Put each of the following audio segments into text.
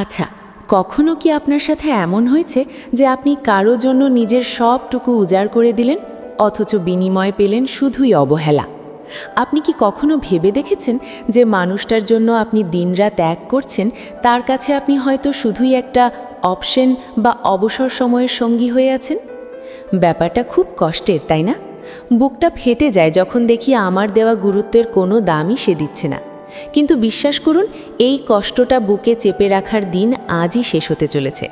আচ্ছা কখনো কি আপনার সাথে এমন হয়েছে যে আপনি কারও জন্য নিজের সবটুকু উজাড় করে দিলেন, অথচ বিনিময় পেলেন শুধুই অবহেলা? আপনি কি কখনো ভেবে দেখেছেন যে মানুষটার জন্য আপনি দিনরাত ত্যাগ করছেন, তার কাছে আপনি হয়তো শুধুই একটা অপশন বা অবসর সময়ের সঙ্গী হয়ে আছেন? ব্যাপারটা খুব কষ্টের, তাই না? বুকটা ফেটে যায় যখন দেখি আমার দেওয়া গুরুত্বের কোনো দামই সে দিচ্ছে না। কিন্তু বিশ্বাস করুন, এই কষ্টটা বুকে চেপে রাখার দিন আজই শেষ হতে চলেছে।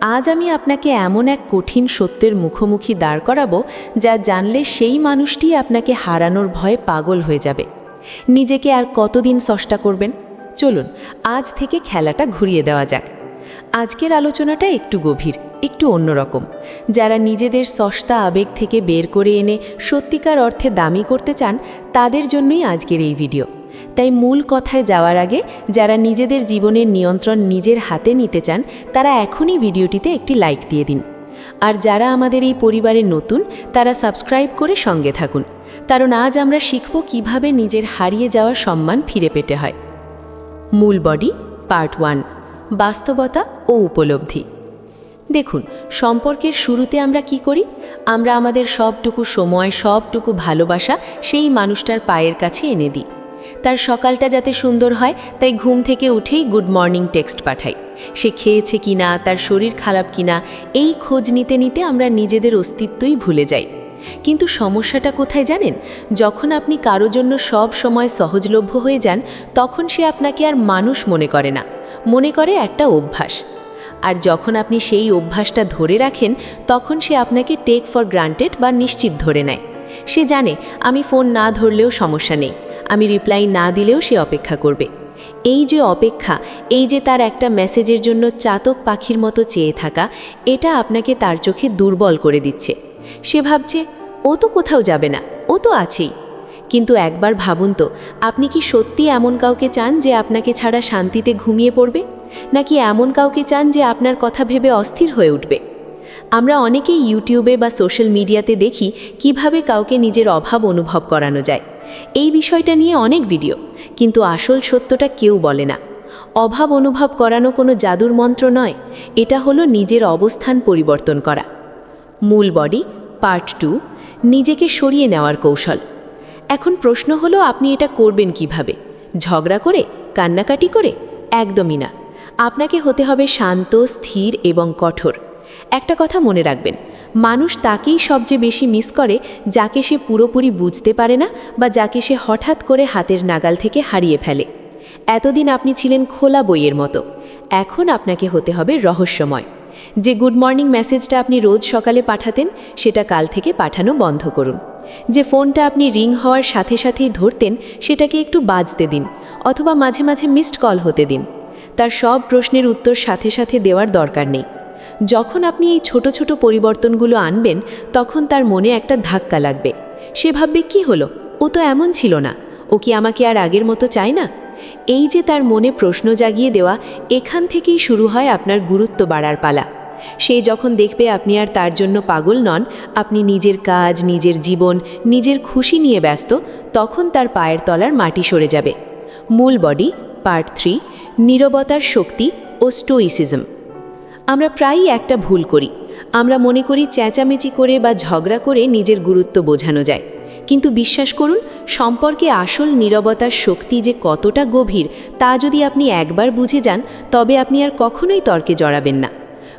আজ আমি আপনাকে এমন এক কঠিন সত্যের মুখোমুখি দাঁড় করাবো, যা জানলে সেই মানুষটি আপনাকে হারানোর ভয়ে পাগল হয়ে যাবে। নিজেকে আর কতদিন সষ্টা করবেন? চলুন, আজ থেকে খেলাটা ঘুরিয়ে দেওয়া যাক। আজকের আলোচনাটা একটু গভীর, একটু অন্যরকম। যারা নিজেদের সস্তা আবেগ থেকে বের করে এনে সত্যিকার অর্থে দামি করতে চান, তাদের জন্যই আজকের এই ভিডিও। তাই মূল কথায় যাওয়ার আগে যারা নিজেদের জীবনের নিয়ন্ত্রণ নিজের হাতে নিতে চান, তারা এখনই ভিডিওটিতে একটি লাইক দিয়ে দিন। আর যারা আমাদের এই পরিবারের নতুন, তারা সাবস্ক্রাইব করে সঙ্গে থাকুন। কারণ আজ আমরা শিখব কীভাবে নিজের হারিয়ে যাওয়া সম্মান ফিরে পেতে হয়। মূল বডি, পার্ট ওয়ান, বাস্তবতা ও উপলব্ধি। দেখুন, সম্পর্কের শুরুতে আমরা কি করি? আমরা আমাদের সবটুকু সময়, সবটুকু ভালোবাসা সেই মানুষটার পায়ের কাছে এনে দিই। তার সকালটা যাতে সুন্দর হয়, তাই ঘুম থেকে উঠেই গুড মর্নিং টেক্সট পাঠাই। সে খেয়েছে কিনা, তার শরীর খারাপ কিনা, এই খোঁজ নিতে নিতে আমরা নিজেদের অস্তিত্বই ভুলে যাই। কিন্তু সমস্যাটা কোথায় জানেন? যখন আপনি কারও জন্য সব সময় সহজলভ্য হয়ে যান, তখন সে আপনাকে আর মানুষ মনে করে না, মনে করে একটা অভ্যাস। আর যখন আপনি সেই অভ্যাসটা ধরে রাখেন, তখন সে আপনাকে টেক ফর গ্রান্টেড বা নিশ্চিত ধরে নেয়। সে জানে, আমি ফোন না ধরলেও সমস্যা নেই। আমি রিপ্লাই না দিলেও সে অপেক্ষা করবে। এই যে অপেক্ষা, এই যে তার একটা মেসেজের জন্য চাতক পাখির মতো চেয়ে থাকা, এটা আপনাকে তার চোখে দুর্বল করে দিচ্ছে। সে ভাবছে, ও তো কোথাও যাবে না, ও তো আছেই। কিন্তু একবার ভাবুন তো, আপনি কি সত্যি এমন কাউকে চান যে আপনাকে ছাড়া শান্তিতে ঘুমিয়ে পড়বে? নাকি এমন কাউকে চান যে আপনার কথা ভেবে অস্থির হয়ে উঠবে? আমরা অনেকেই ইউটিউবে বা সোশ্যাল মিডিয়াতে দেখি কীভাবে কাউকে নিজের অভাব অনুভব করানো যায়। এই বিষয়টা নিয়ে অনেক ভিডিও, কিন্তু আসল সত্যটা কেউ বলে না। অভাব অনুভব করানো কোনো জাদুর মন্ত্র নয়, এটা হলো নিজের অবস্থান পরিবর্তন করা। মূল বডি, পার্ট টু, নিজেকে সরিয়ে নেওয়ার কৌশল। এখন প্রশ্ন হলো, আপনি এটা করবেন কীভাবে? ঝগড়া করে, কান্নাকাটি করে? একদমই না। আপনাকে হতে হবে শান্ত, স্থির এবং কঠোর। একটা কথা মনে রাখবেন মানুষ তাকেই সবচেয়ে বেশি মিস করে, যাকে সে পুরোপুরি বুঝতে পারে না বা যাকে সে হঠাৎ করে হাতের নাগাল থেকে হারিয়ে ফেলে। এতদিন আপনি ছিলেন খোলা বইয়ের মতো। এখন আপনাকে হতে হবে রহস্যময়। যে গুড মর্নিং মেসেজটা আপনি রোজ সকালে পাঠাতেন, সেটা কাল থেকে পাঠানো বন্ধ করুন। যে ফোনটা আপনি রিং হওয়ার সাথে সাথেই ধরতেন, সেটাকে একটু বাজতে দিন, অথবা মাঝে মাঝে মিসড কল হতে দিন। তার সব প্রশ্নের উত্তর সাথে সাথে দেওয়ার দরকার নেই। যখন আপনি এই ছোট ছোট পরিবর্তনগুলো আনবেন, তখন তার মনে একটা ধাক্কা লাগবে। সে ভাববে, কি হলো? ও তো এমন ছিল না। ও কি আমাকে আর আগের মতো চায় না? এই যে তার মনে প্রশ্ন জাগিয়ে দেওয়া, এখান থেকেই শুরু হয় আপনার গুরুত্ব বাড়ার পালা। সে যখন দেখবে আপনি আর তার জন্য পাগল নন, আপনি নিজের কাজ, নিজের জীবন, নিজের খুশি নিয়ে ব্যস্ত, তখন তার পায়ের তলার মাটি সরে যাবে। মূল বডি পার্ট থ্রি নীরবতার শক্তি ও স্টোইসিজম আমরা প্রায়ই একটা ভুল করি। আমরা মনে করি চেঁচামেচি করে বা ঝগড়া করে নিজের গুরুত্ব বোঝানো যায়। কিন্তু বিশ্বাস করুন, সম্পর্কে আসল নীরবতার শক্তি যে কতটা গভীর, তা যদি আপনি একবার বুঝে যান, তবে আপনি আর কখনোই তর্কে জড়াবেন না।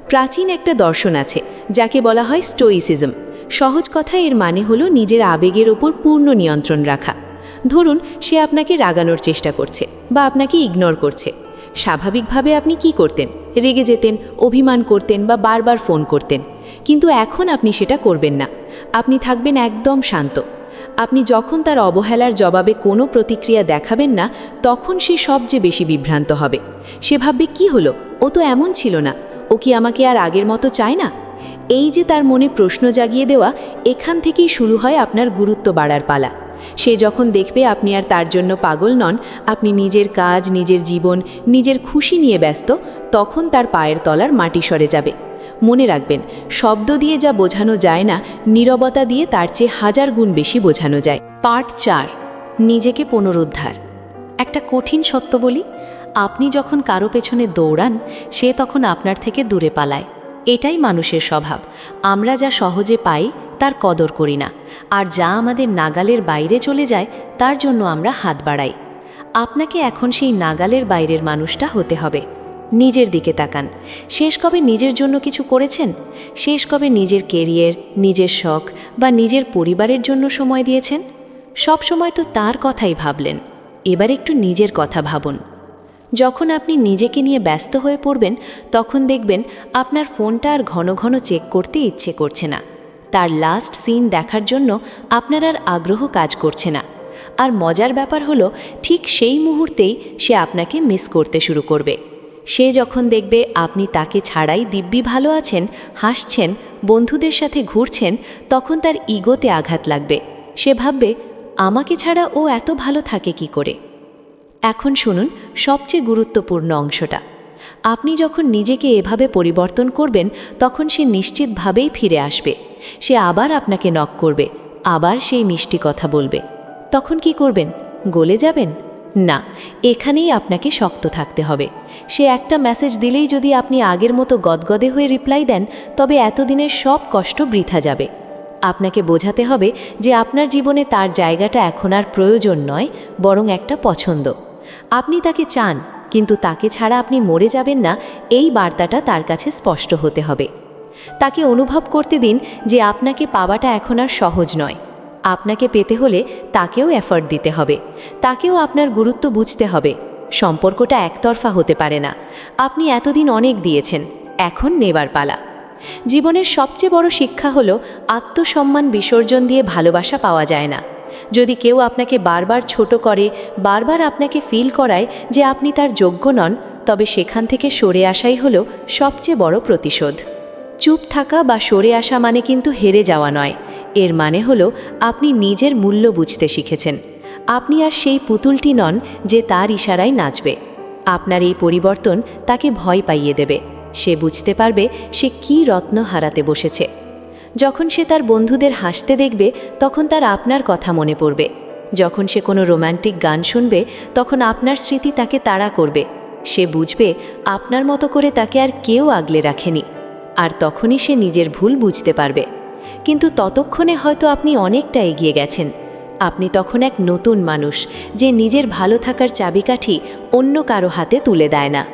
প্রাচীন একটা দর্শন আছে, যাকে বলা হয় স্টোইসিজম সহজ কথা এর মানে হলো নিজের আবেগের ওপর পূর্ণ নিয়ন্ত্রণ রাখা। ধরুন, সে আপনাকে রাগানোর চেষ্টা করছে বা আপনাকে ইগনোর করছে। স্বাভাবিকভাবে আপনি কি করতেন? রেগে যেতেন, অভিমান করতেন বা বারবার ফোন করতেন। কিন্তু এখন আপনি সেটা করবেন না। আপনি থাকবেন একদম শান্ত। আপনি যখন তার অবহেলার জবাবে কোনো প্রতিক্রিয়া দেখাবেন না, তখন সে সবচেয়ে বেশি বিভ্রান্ত হবে। সে ভাববে, কি হলো? ও তো এমন ছিল না। ও কি আমাকে আর আগের মতো চায় না? এই যে তার মনে প্রশ্ন জাগিয়ে দেওয়া, এখান থেকেই শুরু হয় আপনার গুরুত্ব বাড়ার পালা। সে যখন দেখবে আপনি আর তার জন্য পাগল নন, আপনি নিজের কাজ, নিজের জীবন, নিজের খুশি নিয়ে ব্যস্ত, তখন তার পায়ের তলার মাটি সরে যাবে। মনে রাখবেন, শব্দ দিয়ে যা বোঝানো যায় না, নীরবতা দিয়ে তার চেয়ে হাজার গুণ বেশি বোঝানো যায়। পার্ট চার, নিজেকে পুনরুদ্ধার। একটা কঠিন সত্য বলি, আপনি যখন কারও পেছনে দৌড়ান, সে তখন আপনার থেকে দূরে পালায়। এটাই মানুষের স্বভাব। আমরা যা সহজে পাই তার কদর করি না, আর যা আমাদের নাগালের বাইরে চলে যায়, তার জন্য আমরা হাত বাড়াই। আপনাকে এখন সেই নাগালের বাইরের মানুষটা হতে হবে। নিজের দিকে তাকান। শেষ কবে নিজের জন্য কিছু করেছেন? শেষ কবে নিজের কেরিয়ার, নিজের শখ বা নিজের পরিবারের জন্য সময় দিয়েছেন? সব সময় তো তার কথাই ভাবলেন। এবার একটু নিজের কথা ভাবুন। যখন আপনি নিজেকে নিয়ে ব্যস্ত হয়ে পড়বেন, তখন দেখবেন আপনার ফোনটা আর ঘন ঘন চেক করতে ইচ্ছে করছে না। তার লাস্ট সিন দেখার জন্য আপনার আর আগ্রহ কাজ করছে না। আর মজার ব্যাপার হলো, ঠিক সেই মুহূর্তেই সে আপনাকে মিস করতে শুরু করবে। সে যখন দেখবে আপনি তাকে ছাড়াই দিব্যি ভালো আছেন, হাসছেন, বন্ধুদের সাথে ঘুরছেন, তখন তার ইগোতে আঘাত লাগবে। সে ভাববে, আমাকে ছাড়া ও এত ভালো থাকে কি করে? এখন শুনুন সবচেয়ে গুরুত্বপূর্ণ অংশটা। আপনি যখন নিজেকে এভাবে পরিবর্তন করবেন, তখন সে নিশ্চিতভাবেই ফিরে আসবে। সে আবার আপনাকে নক করবে, আবার সেই মিষ্টি কথা বলবে। তখন কি করবেন? গলে যাবেন? না, এখানেই আপনাকে শক্ত থাকতে হবে। সে একটা মেসেজ দিলেই যদি আপনি আগের মতো গদগদে হয়ে রিপ্লাই দেন, তবে এতদিনের সব কষ্ট বৃথা যাবে। আপনাকে বোঝাতে হবে যে আপনার জীবনে তার জায়গাটা এখন আর প্রয়োজন নয়, বরং একটা পছন্দ। আপনি তাকে চান, কিন্তু তাকে ছাড়া আপনি মরে যাবেন না, এই বার্তাটা তার কাছে স্পষ্ট হতে হবে। তাকে অনুভব করতে দিন যে আপনাকে পাওয়াটা এখন আর সহজ নয়। আপনাকে পেতে হলে তাকেও এফর্ট দিতে হবে। তাকেও আপনার গুরুত্ব বুঝতে হবে। সম্পর্কটা একতরফা হতে পারে না। আপনি এতদিন অনেক দিয়েছেন, এখন নেবার পালা। জীবনের সবচেয়ে বড় শিক্ষা হলো আত্মসম্মান বিসর্জন দিয়ে ভালোবাসা পাওয়া যায় না। যদি কেউ আপনাকে বারবার ছোট করে, বারবার আপনাকে ফিল করায় যে আপনি তার যোগ্য নন, তবে সেখান থেকে সরে আসাই হলো সবচেয়ে বড় প্রতিশোধ। চুপ থাকা বা সরে আসা মানে কিন্তু হেরে যাওয়া নয়। এর মানে হলো, আপনি নিজের মূল্য বুঝতে শিখেছেন। আপনি আর সেই পুতুলটি নন যে তার ইশারায় নাচবে। আপনার এই পরিবর্তন তাকে ভয় পাইয়ে দেবে। সে বুঝতে পারবে সে কি রত্ন হারাতে বসেছে। যখন সে তার বন্ধুদের হাসতে দেখবে, তখন তার আপনার কথা মনে পড়বে। যখন সে কোনো রোম্যান্টিক গান শুনবে, তখন আপনার স্মৃতি তাকে তাড়া করবে। সে বুঝবে, আপনার মতো করে তাকে আর কেউ আগলে রাখেনি। আর তখনই সে নিজের ভুল বুঝতে পারবে। কিন্তু ততক্ষণে হয়তো আপনি অনেকটা এগিয়ে গেছেন। আপনি তখন এক নতুন মানুষ, যে নিজের ভালো থাকার চাবিকাঠি অন্য কারও হাতে তুলে দেয় না।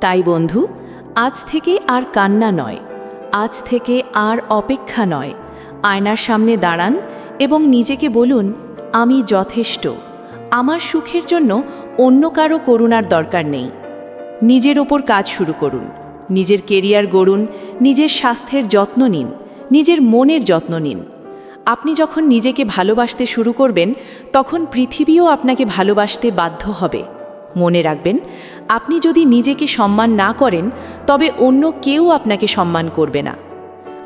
তাই বন্ধু, আজ থেকে আর কান্না নয়। আজ থেকে আর অপেক্ষা নয়। আয়নার সামনে দাঁড়ান এবং নিজেকে বলুন, আমি যথেষ্ট। আমার সুখের জন্য অন্য কারও করুণার দরকার নেই। নিজের ওপর কাজ শুরু করুন। নিজের কেরিয়ার গড়ুন, নিজের স্বাস্থ্যের যত্ন নিন, নিজের মনের যত্ন নিন। আপনি যখন নিজেকে ভালোবাসতে শুরু করবেন, তখন পৃথিবীও আপনাকে ভালোবাসতে বাধ্য হবে। মনে রাখবেন, আপনি যদি নিজেকে সম্মান না করেন, তবে অন্য কেউ আপনাকে সম্মান করবে না।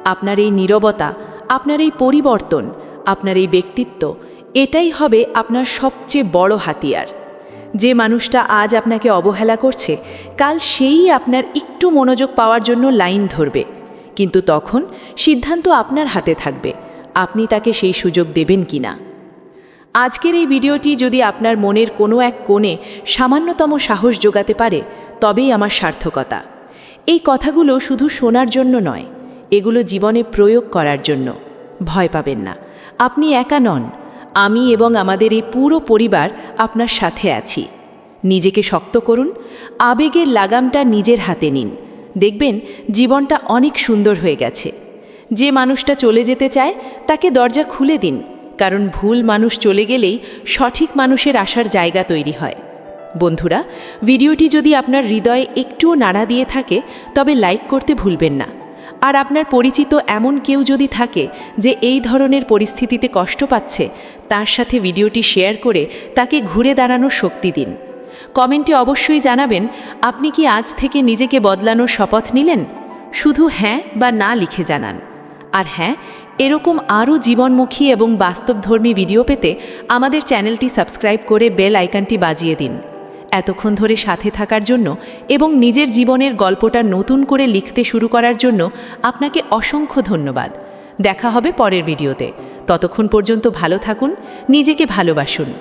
আপনার এই নীরবতা, আপনার এই পরিবর্তন, আপনার এই ব্যক্তিত্ব, এটাই হবে আপনার সবচেয়ে বড় হাতিয়ার। যে মানুষটা আজ আপনাকে অবহেলা করছে, কাল সেই আপনার একটু মনোযোগ পাওয়ার জন্য লাইন ধরবে। কিন্তু তখন সিদ্ধান্ত আপনার হাতে থাকবে, আপনি তাকে সেই সুযোগ দেবেন কি না আজকের এই ভিডিওটি যদি আপনার মনের কোনো এক কোণে সামান্যতম সাহস যোগাতে পারে, তবেই আমার সার্থকতা। এই কথাগুলো শুধু শোনার জন্য নয়, এগুলো জীবনে প্রয়োগ করার জন্য। ভয় পাবেন না, আপনি একা নন আমি এবং আমাদের এই পুরো পরিবার আপনার সাথে আছি। নিজেকে শক্ত করুন, আবেগের লাগামটা নিজের হাতে নিন। দেখবেন জীবনটা অনেক সুন্দর হয়ে গেছে। যে মানুষটা চলে যেতে চায়, তাকে দরজা খুলে দিন, কারণ ভুল মানুষ চলে গেলেই সঠিক মানুষের আসার জায়গা তৈরি হয়। বন্ধুরা, ভিডিওটি যদি আপনার হৃদয়ে একটুও নাড়া দিয়ে থাকে, তবে লাইক করতে ভুলবেন না। আর আপনার পরিচিত এমন কেউ যদি থাকে যে এই ধরনের পরিস্থিতিতে কষ্ট পাচ্ছে, তার সাথে ভিডিওটি শেয়ার করে তাকে ঘুরে দাঁড়ানোর শক্তি দিন। কমেন্টে অবশ্যই জানাবেন, আপনি কি আজ থেকে নিজেকে বদলানোর শপথ নিলেন? শুধু হ্যাঁ বা না লিখে জানান। আর হ্যাঁ এরকম আরও জীবনমুখী এবং বাস্তবধর্মী ভিডিও পেতে আমাদের চ্যানেলটি সাবস্ক্রাইব করে বেল আইকনটি বাজিয়ে দিন। এতক্ষণ ধরে সাথে থাকার জন্য এবং নিজের জীবনের গল্পটা নতুন করে লিখতে শুরু করার জন্য আপনাকে অসংখ্য ধন্যবাদ। দেখা হবে পরের ভিডিওতে। ততক্ষণ পর্যন্ত ভালো থাকুন, নিজেকে ভালোবাসুন।